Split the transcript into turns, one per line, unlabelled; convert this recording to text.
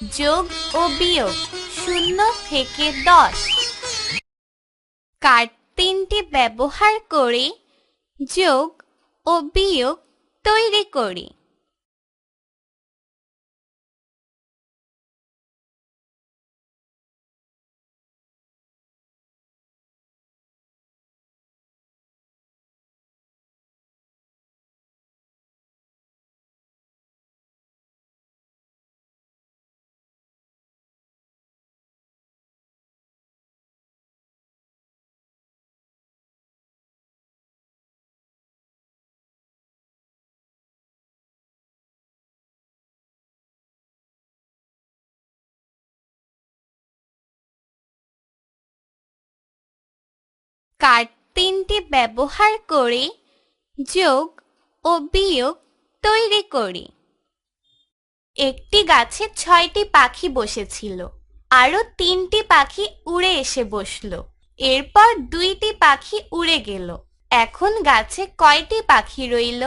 যোগ ও বিয়োগ শূন্য থেকে দশ। কার্ড তিনটি ব্যবহার করে যোগ ও বিয়োগ তৈরি করি। কার্ড তিনটি ব্যবহার করে যোগ ও বিয়োগ তৈরি করি। একটি গাছে ছয়টি পাখি বসেছিল, আরও তিনটি পাখি উড়ে এসে বসল। এরপর দুইটি পাখি উড়ে গেল। এখন গাছে কয়টি পাখি রইল?